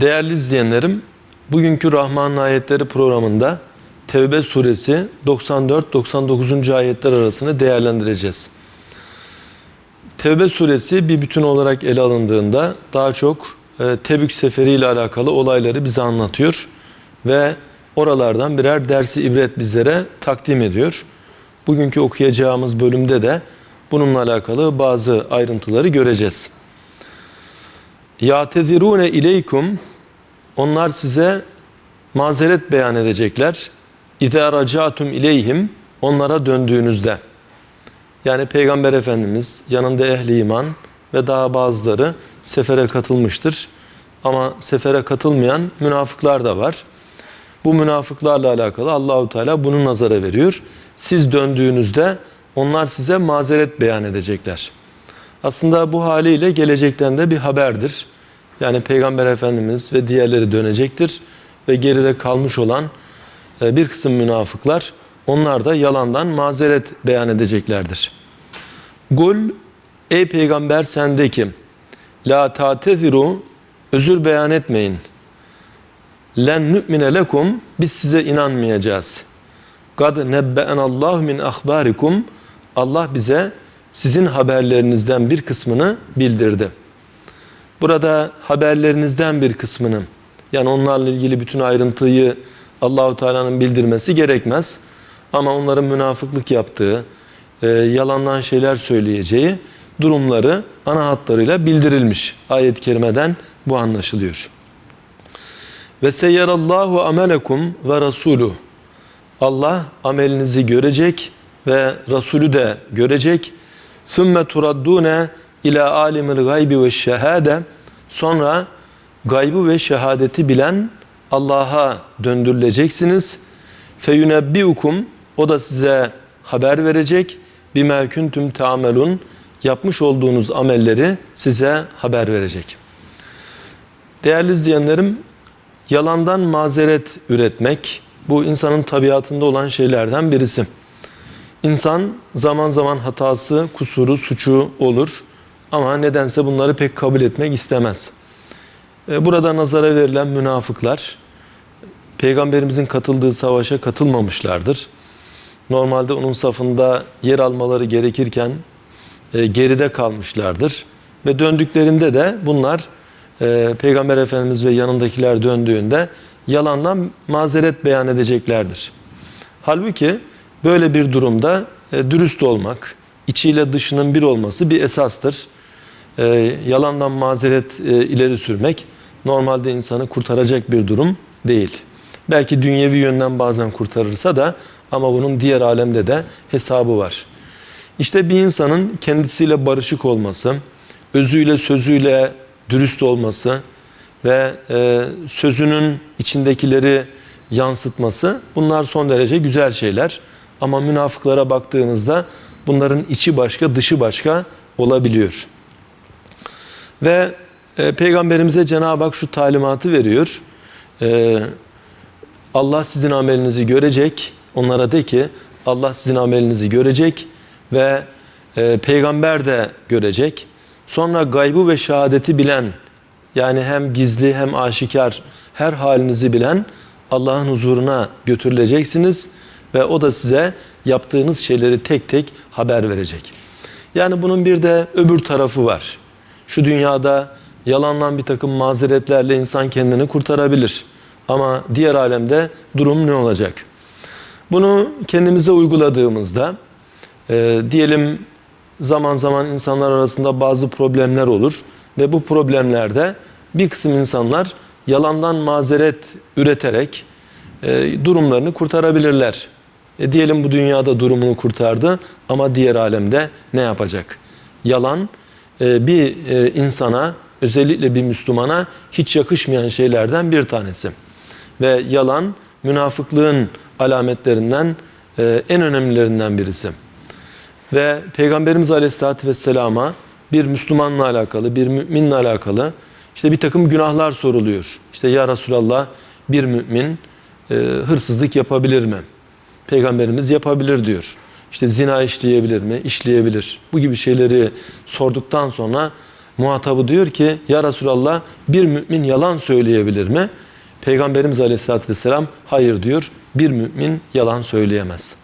Değerli izleyenlerim, bugünkü Rahman Ayetleri programında Tevbe suresi 94-99. ayetler arasını değerlendireceğiz. Tevbe suresi bir bütün olarak ele alındığında daha çok e, Tebük seferi ile alakalı olayları bize anlatıyor ve oralardan birer dersi ibret bizlere takdim ediyor. Bugünkü okuyacağımız bölümde de bununla alakalı bazı ayrıntıları göreceğiz. Ya'tedirune ileykum onlar size mazeret beyan edecekler. İde racatum ileyhim onlara döndüğünüzde. Yani Peygamber Efendimiz yanında ehli iman ve daha bazıları sefere katılmıştır. Ama sefere katılmayan münafıklar da var. Bu münafıklarla alakalı Allahu Teala bunu nazara veriyor. Siz döndüğünüzde onlar size mazeret beyan edecekler. Aslında bu haliyle gelecekten de bir haberdir. Yani Peygamber Efendimiz ve diğerleri dönecektir ve geride kalmış olan e, bir kısım münafıklar onlar da yalandan mazeret beyan edeceklerdir. Gul ey peygamber sende kim? La ta'teziru özür beyan etmeyin. Len nu'mine lekum biz size inanmayacağız. Kad nebbe'enallahu min ahbarikum Allah bize sizin haberlerinizden bir kısmını bildirdi. Burada haberlerinizden bir kısmını yani onlarla ilgili bütün ayrıntıyı Allahu Teala'nın bildirmesi gerekmez. Ama onların münafıklık yaptığı, e, yalandan şeyler söyleyeceği durumları ana hatlarıyla bildirilmiş. Ayet-i kerimeden bu anlaşılıyor. Ve seyyarallahu amelekum ve rasulu. Allah amelinizi görecek ve Resulü de görecek. Sümme turaddune ila alimil gaybi ve şehade. Sonra gaybı ve şehadeti bilen Allah'a döndürüleceksiniz. Feyunebbiukum o da size haber verecek. Bima kuntum ta'melun yapmış olduğunuz amelleri size haber verecek. Değerli izleyenlerim, yalandan mazeret üretmek bu insanın tabiatında olan şeylerden birisi. İnsan zaman zaman hatası, kusuru, suçu olur ama nedense bunları pek kabul etmek istemez. E, Burada nazara verilen münafıklar Peygamberimizin katıldığı savaşa katılmamışlardır. Normalde onun safında yer almaları gerekirken e, geride kalmışlardır. Ve döndüklerinde de bunlar e, Peygamber Efendimiz ve yanındakiler döndüğünde yalandan mazeret beyan edeceklerdir. Halbuki böyle bir durumda e, dürüst olmak, içiyle dışının bir olması bir esastır. E, yalandan mazeret e, ileri sürmek normalde insanı kurtaracak bir durum değil. Belki dünyevi yönden bazen kurtarırsa da ama bunun diğer alemde de hesabı var. İşte bir insanın kendisiyle barışık olması, özüyle sözüyle dürüst olması ve e, sözünün içindekileri yansıtması bunlar son derece güzel şeyler. Ama münafıklara baktığınızda bunların içi başka dışı başka olabiliyor. Ve e, Peygamberimize Cenab-ı Hak şu talimatı veriyor. E, Allah sizin amelinizi görecek. Onlara de ki Allah sizin amelinizi görecek ve e, peygamber de görecek. Sonra gaybı ve şehadeti bilen yani hem gizli hem aşikar her halinizi bilen Allah'ın huzuruna götürüleceksiniz ve o da size yaptığınız şeyleri tek tek haber verecek. Yani bunun bir de öbür tarafı var. Şu dünyada yalandan bir takım mazeretlerle insan kendini kurtarabilir. Ama diğer alemde durum ne olacak? Bunu kendimize uyguladığımızda e, diyelim zaman zaman insanlar arasında bazı problemler olur ve bu problemlerde bir kısım insanlar yalandan mazeret üreterek e, durumlarını kurtarabilirler. E, diyelim bu dünyada durumunu kurtardı ama diğer alemde ne yapacak? Yalan e, bir e, insana özellikle bir Müslümana hiç yakışmayan şeylerden bir tanesi. Ve yalan münafıklığın alametlerinden e, en önemlilerinden birisi. Ve Peygamberimiz Aleyhisselatü Vesselam'a bir Müslümanla alakalı, bir müminle alakalı işte bir takım günahlar soruluyor. İşte ya Resulallah bir mümin e, hırsızlık yapabilir mi? Peygamberimiz yapabilir diyor. İşte zina işleyebilir mi? İşleyebilir. Bu gibi şeyleri sorduktan sonra Muhatabı diyor ki ya Resulallah bir mümin yalan söyleyebilir mi? Peygamberimiz Aleyhisselatü Vesselam hayır diyor. Bir mümin yalan söyleyemez.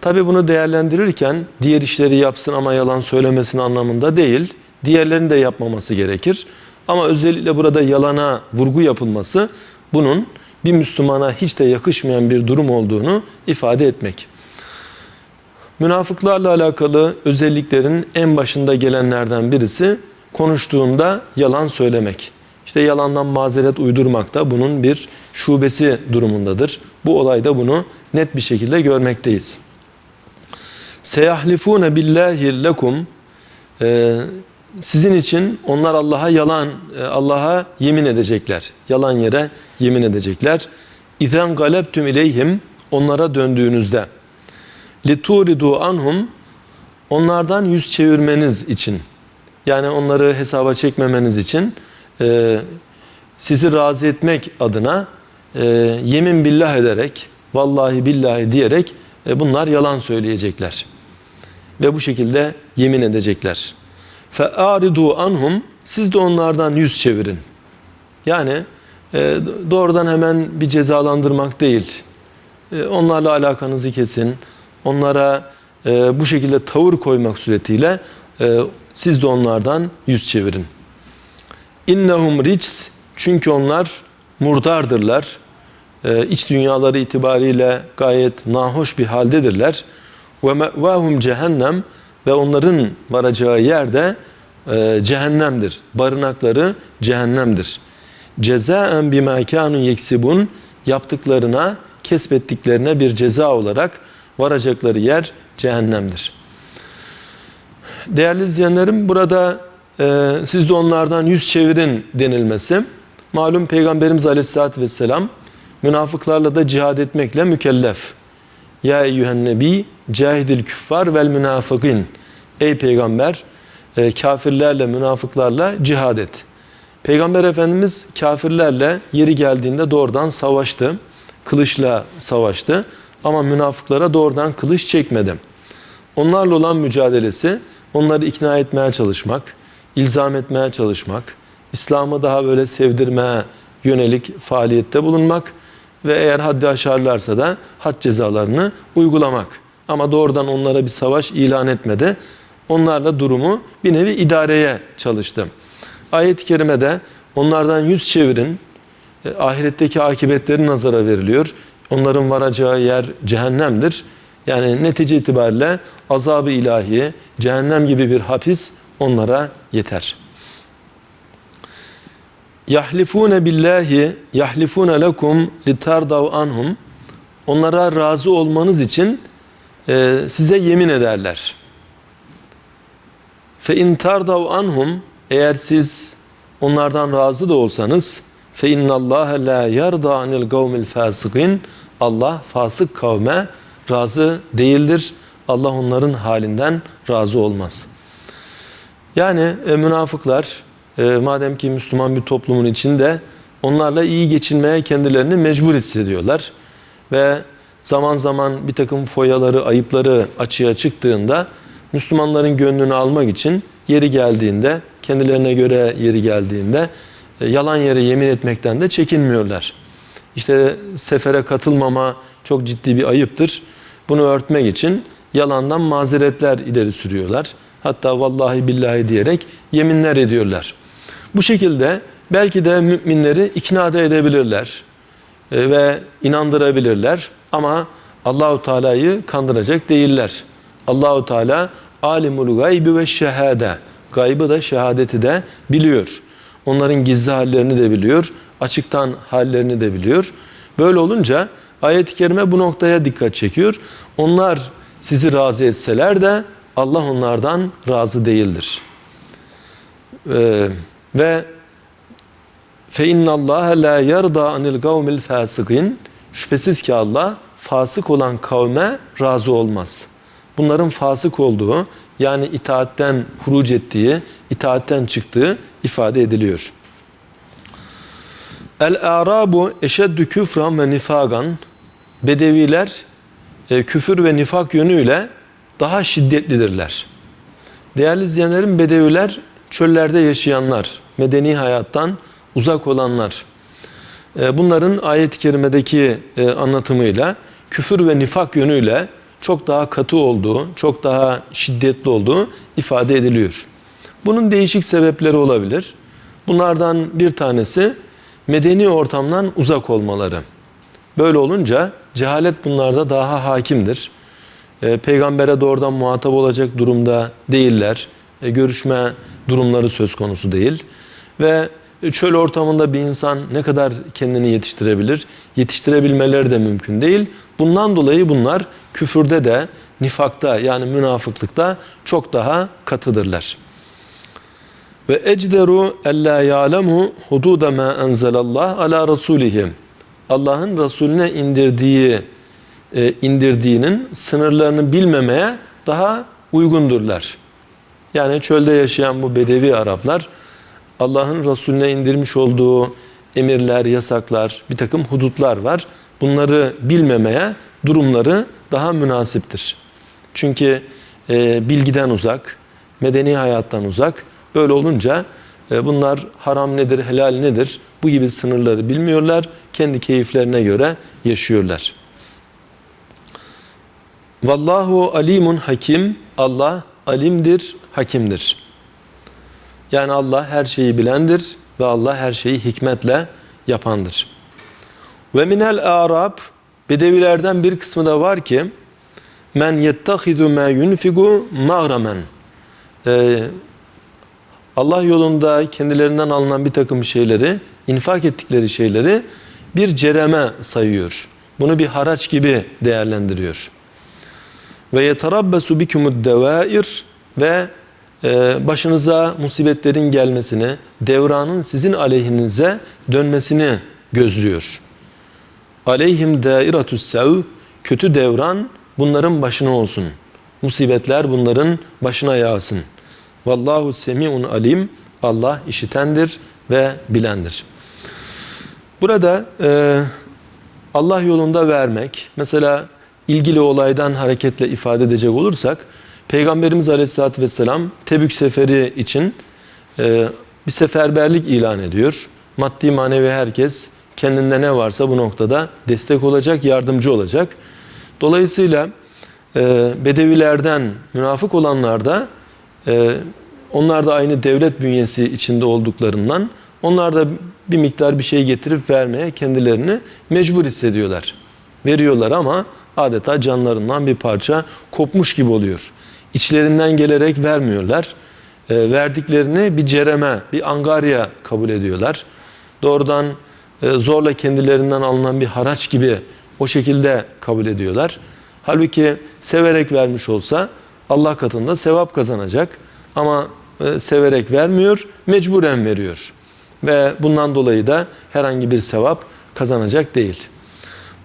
Tabi bunu değerlendirirken diğer işleri yapsın ama yalan söylemesin anlamında değil. Diğerlerini de yapmaması gerekir. Ama özellikle burada yalana vurgu yapılması bunun bir Müslümana hiç de yakışmayan bir durum olduğunu ifade etmek. Münafıklarla alakalı özelliklerin en başında gelenlerden birisi konuştuğunda yalan söylemek. İşte yalandan mazeret uydurmak da bunun bir şubesi durumundadır. Bu olayda bunu net bir şekilde görmekteyiz. Seyahlifune billahi lekum e, sizin için onlar Allah'a yalan e, Allah'a yemin edecekler. Yalan yere yemin edecekler. İzen galebtüm ileyhim onlara döndüğünüzde lituridu anhum onlardan yüz çevirmeniz için yani onları hesaba çekmemeniz için e, sizi razı etmek adına e, yemin billah ederek vallahi billahi diyerek bunlar yalan söyleyecekler ve bu şekilde yemin edecekler. Fe'aridu anhum siz de onlardan yüz çevirin. Yani e, doğrudan hemen bir cezalandırmak değil. E, onlarla alakanızı kesin. Onlara e, bu şekilde tavır koymak suretiyle e, siz de onlardan yüz çevirin. İnnehum rics çünkü onlar murdardırlar. E, iç dünyaları itibariyle gayet nahoş bir haldedirler. Ve mevahum cehennem ve onların varacağı yerde e, cehennemdir. Barınakları cehennemdir. Cezaen bima kanu yeksibun yaptıklarına, kesbettiklerine bir ceza olarak varacakları yer cehennemdir. Değerli izleyenlerim burada e, siz de onlardan yüz çevirin denilmesi malum Peygamberimiz Aleyhisselatü Vesselam münafıklarla da cihad etmekle mükellef. Ya eyyühen nebi cahidil küffar vel münafıkın. Ey peygamber e, kafirlerle münafıklarla cihad et. Peygamber Efendimiz kafirlerle yeri geldiğinde doğrudan savaştı. Kılıçla savaştı. Ama münafıklara doğrudan kılıç çekmedi. Onlarla olan mücadelesi onları ikna etmeye çalışmak, ilzam etmeye çalışmak, İslam'ı daha böyle sevdirmeye yönelik faaliyette bulunmak ve eğer haddi aşarlarsa da had cezalarını uygulamak. Ama doğrudan onlara bir savaş ilan etmedi. Onlarla durumu bir nevi idareye çalıştı. Ayet-i kerimede onlardan yüz çevirin, e, ahiretteki akıbetleri nazara veriliyor. Onların varacağı yer cehennemdir. Yani netice itibariyle azabı ilahi, cehennem gibi bir hapis onlara yeter. Yahlifune billahi yahlifune lekum litardav anhum onlara razı olmanız için e, size yemin ederler. Fe in tardav anhum eğer siz onlardan razı da olsanız fe innallaha la yarda anil kavmil fasikin Allah fasık kavme razı değildir. Allah onların halinden razı olmaz. Yani e, münafıklar e, madem ki Müslüman bir toplumun içinde onlarla iyi geçinmeye kendilerini mecbur hissediyorlar. Ve zaman zaman bir takım foyaları, ayıpları açığa çıktığında Müslümanların gönlünü almak için yeri geldiğinde, kendilerine göre yeri geldiğinde e, yalan yere yemin etmekten de çekinmiyorlar. İşte sefere katılmama çok ciddi bir ayıptır. Bunu örtmek için yalandan mazeretler ileri sürüyorlar. Hatta vallahi billahi diyerek yeminler ediyorlar. Bu şekilde belki de müminleri ikna da edebilirler e, ve inandırabilirler ama Allahu Teala'yı kandıracak değiller. Allahu Teala alimul gaybi ve şehade. Gaybı da şehadeti de biliyor. Onların gizli hallerini de biliyor. Açıktan hallerini de biliyor. Böyle olunca ayet-i kerime bu noktaya dikkat çekiyor. Onlar sizi razı etseler de Allah onlardan razı değildir. Ee, ve fe innallaha la yerda anil kavmil fasikin şüphesiz ki Allah fasık olan kavme razı olmaz. Bunların fasık olduğu yani itaatten huruc ettiği, itaatten çıktığı ifade ediliyor. El-Arabu eşeddü küfran ve nifagan Bedeviler e, küfür ve nifak yönüyle daha şiddetlidirler. Değerli izleyenlerim Bedeviler çöllerde yaşayanlar, medeni hayattan uzak olanlar. E, Bunların ayet-i kerimedeki e, anlatımıyla küfür ve nifak yönüyle çok daha katı olduğu, çok daha şiddetli olduğu ifade ediliyor. Bunun değişik sebepleri olabilir. Bunlardan bir tanesi medeni ortamdan uzak olmaları. Böyle olunca cehalet bunlarda daha hakimdir. E, Peygambere doğrudan muhatap olacak durumda değiller. Görüşme durumları söz konusu değil. Ve çöl ortamında bir insan ne kadar kendini yetiştirebilir? Yetiştirebilmeleri de mümkün değil. Bundan dolayı bunlar küfürde de, nifakta yani münafıklıkta çok daha katıdırlar. Ve ecderu ella ya'lemu hududa ma enzelallah ala rasulihim. Allah'ın Resulüne indirdiği e, indirdiğinin sınırlarını bilmemeye daha uygundurlar. Yani çölde yaşayan bu bedevi Araplar Allah'ın Resulüne indirmiş olduğu emirler, yasaklar, bir takım hudutlar var. Bunları bilmemeye durumları daha münasiptir. Çünkü e, bilgiden uzak, medeni hayattan uzak. Böyle olunca e, bunlar haram nedir, helal nedir bu gibi sınırları bilmiyorlar. Kendi keyiflerine göre yaşıyorlar. Vallahu alimun hakim. Allah alimdir, hakimdir. Yani Allah her şeyi bilendir ve Allah her şeyi hikmetle yapandır. Ve minel arab bedevilerden bir kısmı da var ki men yettehidu ma yunfigu mağramen. Ee, Allah yolunda kendilerinden alınan bir takım şeyleri, infak ettikleri şeyleri bir cereme sayıyor. Bunu bir haraç gibi değerlendiriyor. Ve yeterabbesu bikumud devair ve başınıza musibetlerin gelmesini, devranın sizin aleyhinize dönmesini gözlüyor. Aleyhim dairatü sev, kötü devran bunların başına olsun. Musibetler bunların başına yağsın. Vallahu semiun alim. Allah işitendir ve bilendir. Burada e, Allah yolunda vermek, mesela ilgili olaydan hareketle ifade edecek olursak, Peygamberimiz Aleyhisselatü Vesselam Tebük seferi için e, bir seferberlik ilan ediyor. Maddi manevi herkes kendinde ne varsa bu noktada destek olacak, yardımcı olacak. Dolayısıyla e, Bedevilerden münafık olanlar da e, onlar da aynı devlet bünyesi içinde olduklarından onlar da bir miktar bir şey getirip vermeye kendilerini mecbur hissediyorlar. Veriyorlar ama adeta canlarından bir parça kopmuş gibi oluyor. İçlerinden gelerek vermiyorlar. E, verdiklerini bir cereme, bir angarya kabul ediyorlar. Doğrudan e, zorla kendilerinden alınan bir haraç gibi o şekilde kabul ediyorlar. Halbuki severek vermiş olsa Allah katında sevap kazanacak. Ama e, severek vermiyor, mecburen veriyor. Ve bundan dolayı da herhangi bir sevap kazanacak değil.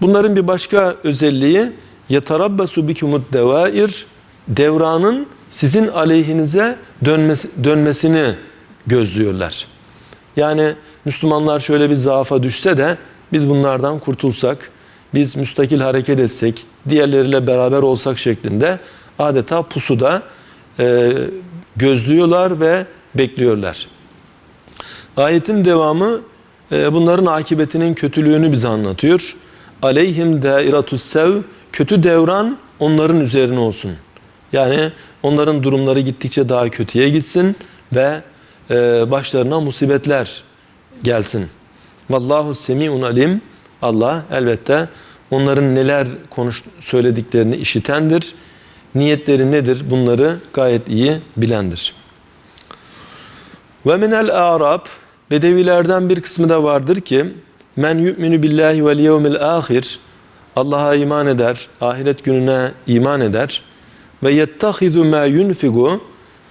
Bunların bir başka özelliği yetarabbasu bikumud devair devranın sizin aleyhinize dönmesi, dönmesini gözlüyorlar. Yani Müslümanlar şöyle bir zaafa düşse de biz bunlardan kurtulsak, biz müstakil hareket etsek, diğerleriyle beraber olsak şeklinde adeta pusuda e, gözlüyorlar ve bekliyorlar. Ayetin devamı e, bunların akıbetinin kötülüğünü bize anlatıyor. Aleyhim dairatus sev kötü devran onların üzerine olsun. Yani onların durumları gittikçe daha kötüye gitsin ve e, başlarına musibetler gelsin. Vallahu semiun alim. Allah elbette onların neler konuş söylediklerini işitendir. Niyetleri nedir bunları gayet iyi bilendir. Ve minel arab bedevilerden bir kısmı da vardır ki men yu'minu billahi vel yevmil ahir Allah'a iman eder, ahiret gününe iman eder ve yettehizu ma yunfigu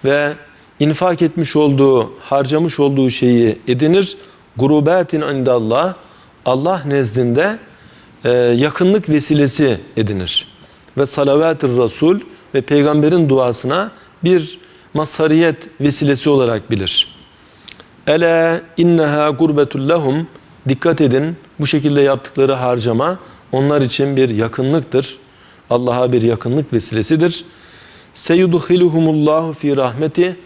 ve infak etmiş olduğu, harcamış olduğu şeyi edinir. Gurubatin indallah Allah nezdinde e, yakınlık vesilesi edinir. Ve salavatır Resul ve peygamberin duasına bir mazhariyet vesilesi olarak bilir. Ele inneha gurbetul lehum dikkat edin bu şekilde yaptıkları harcama onlar için bir yakınlıktır. Allah'a bir yakınlık vesilesidir. Seyudhiluhumullahu fi rahmeti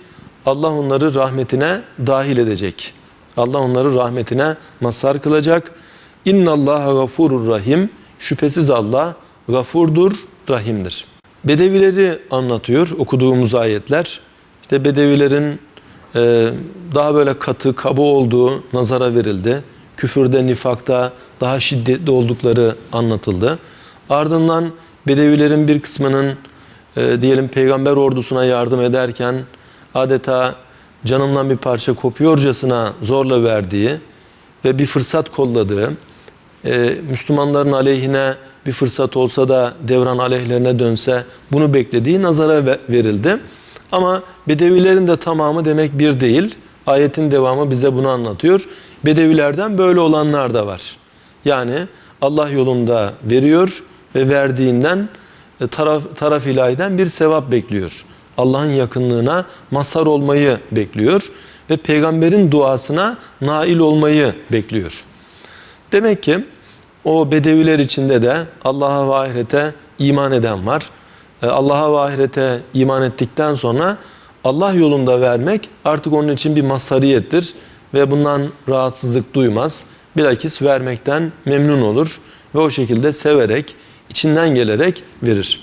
Allah onları rahmetine dahil edecek. Allah onları rahmetine mazhar kılacak. İnnallaha gafurur rahim. Şüphesiz Allah gafurdur, rahimdir. Bedevileri anlatıyor okuduğumuz ayetler. İşte Bedevilerin e, daha böyle katı, kaba olduğu nazara verildi. Küfürde, nifakta daha şiddetli oldukları anlatıldı. Ardından Bedevilerin bir kısmının e, diyelim peygamber ordusuna yardım ederken adeta canından bir parça kopuyorcasına zorla verdiği ve bir fırsat kolladığı, e, Müslümanların aleyhine bir fırsat olsa da devran aleyhlerine dönse bunu beklediği nazara ve- verildi. Ama Bedevilerin de tamamı demek bir değil. Ayetin devamı bize bunu anlatıyor. Bedevilerden böyle olanlar da var. Yani Allah yolunda veriyor ve verdiğinden e, taraf, taraf ilahiden bir sevap bekliyor. Allah'ın yakınlığına mazhar olmayı bekliyor ve peygamberin duasına nail olmayı bekliyor. Demek ki o bedeviler içinde de Allah'a ve ahirete iman eden var. E, Allah'a ve ahirete iman ettikten sonra Allah yolunda vermek artık onun için bir mazhariyettir ve bundan rahatsızlık duymaz. Bilakis vermekten memnun olur ve o şekilde severek, içinden gelerek verir.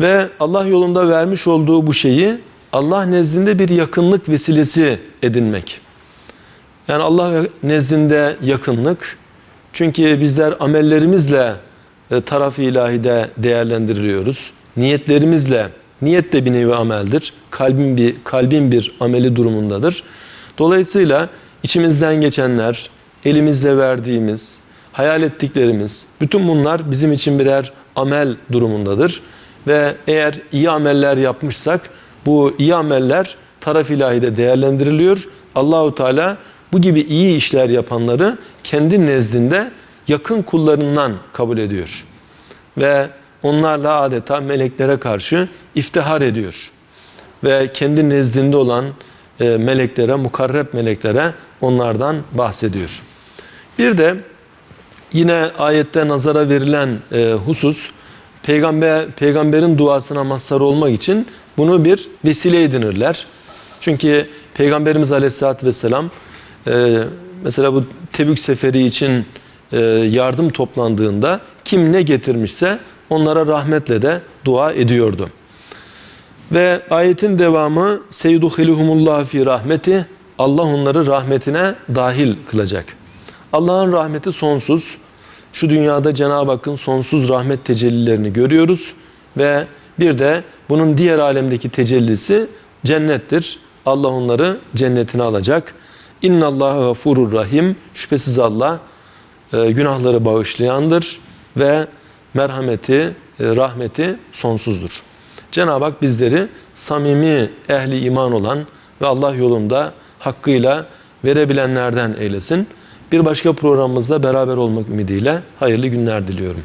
Ve Allah yolunda vermiş olduğu bu şeyi Allah nezdinde bir yakınlık vesilesi edinmek. Yani Allah nezdinde yakınlık. Çünkü bizler amellerimizle e, taraf-ı ilahide değerlendiriliyoruz. Niyetlerimizle, niyet de bir nevi ameldir. Kalbin bir, kalbin bir ameli durumundadır. Dolayısıyla içimizden geçenler, elimizle verdiğimiz, hayal ettiklerimiz, bütün bunlar bizim için birer amel durumundadır. Ve eğer iyi ameller yapmışsak bu iyi ameller taraf ilahide değerlendiriliyor. Allahu Teala bu gibi iyi işler yapanları kendi nezdinde yakın kullarından kabul ediyor. Ve onlarla adeta meleklere karşı iftihar ediyor. Ve kendi nezdinde olan e, meleklere, mukarreb meleklere onlardan bahsediyor. Bir de yine ayette nazara verilen e, husus peygamber peygamberin duasına mazhar olmak için bunu bir vesile edinirler. Çünkü peygamberimiz Aleyhisselatü vesselam e, mesela bu Tebük seferi için e, yardım toplandığında kim ne getirmişse onlara rahmetle de dua ediyordu. Ve ayetin devamı Seyyidühilhumullah fi rahmeti Allah onları rahmetine dahil kılacak. Allah'ın rahmeti sonsuz. Şu dünyada Cenab-ı Hakk'ın sonsuz rahmet tecellilerini görüyoruz ve bir de bunun diğer alemdeki tecellisi cennettir. Allah onları cennetine alacak. İnna Allaha gafurur rahim. Şüphesiz Allah e, günahları bağışlayandır ve merhameti, e, rahmeti sonsuzdur. Cenab-ı Hak bizleri samimi ehli iman olan ve Allah yolunda hakkıyla verebilenlerden eylesin. Bir başka programımızda beraber olmak ümidiyle hayırlı günler diliyorum.